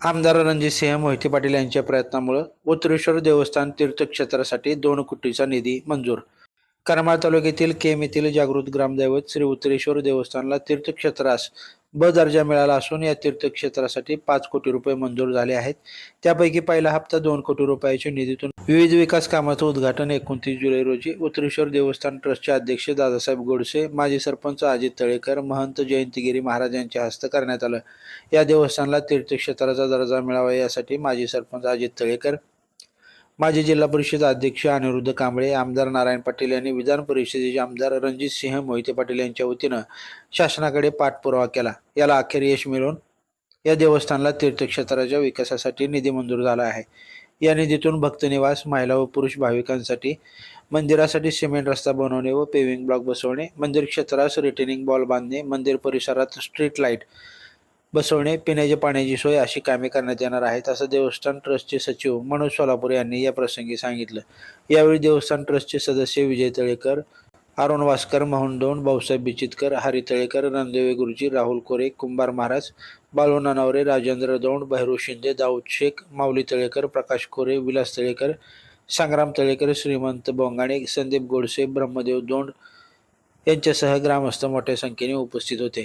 आमदार रणजितसिंह मोहिते पाटील यांच्या प्रयत्नामुळे उत्तरेश्वर देवस्थान तीर्थक्षेत्रासाठी दोन कोटीचा निधी मंजूर. करमाळ तालुक्यातील केम येथील जागृत ग्रामदैवत श्री उत्तरेश्वर देवस्थानला तीर्थक्षेत्रास ब दर्जा मिळाला असून या तीर्थक्षेत्रासाठी पाच कोटी रुपये मंजूर झाले आहेत. त्यापैकी पहिला हप्ता दोन कोटी रुपयाच्या निधीतून विविध विकास कामाचं उद्घाटन एकोणतीस जुलै रोजी उत्तरेश्वर देवस्थान ट्रस्टचे अध्यक्ष दादासाहेब गोडसे माजी सरपंच अजित तळेकर महंत जयंतगिरी महाराज यांच्या हस्ते करण्यात आलं. या देवस्थानला तीर्थक्षेत्राचा दर्जा मिळावा यासाठी माजी सरपंच अजित तळेकर माजी जिल्हा परिषद अध्यक्ष अनिरुद्ध कांबळे आमदार नारायण पाटील यांनी विधान परिषदेचे आमदार रणजित सिंह मोहिते पाटील यांच्या वतीनं शासनाकडे पाठपुरावा केला. याला अखेर यश मिळून या देवस्थानला तीर्थक्षेत्राच्या विकासासाठी निधी मंजूर झाला आहे. या निधीतून भक्तनिवास महिला व पुरुष भाविकांसाठी मंदिरासाठी सिमेंट रस्ता बनवणे व पेविंग ब्लॉक बसवणे मंदिर क्षेत्रास रिटेनिंग बॉल बांधणे मंदिर परिसरात स्ट्रीट लाइट बसवणे पिण्याच्या पाण्याची सोय अशी कामे करण्यात येणार आहेत असं देवस्थान ट्रस्टचे सचिव मनोज सोलापूर यांनी या प्रसंगी सांगितलं. यावेळी देवस्थान ट्रस्टचे सदस्य विजय तळेकर अरुण वास्कर मोहन भाऊसाहेब बिचितकर हरी तळेकर रणदेवे गुरुजी राहुल कोरे कुंभार महाराज बालू नानावरे राजेंद्र दौंड भैरू शिंदे दाऊद शेख माऊली तळेकर प्रकाश कोरे विलास तळेकर संग्राम तळेकर श्रीमंत बोंगाणे संदीप गोडसे ब्रह्मदेव दोंड यांच्यासह ग्रामस्थ मोठ्या संख्येने उपस्थित होते.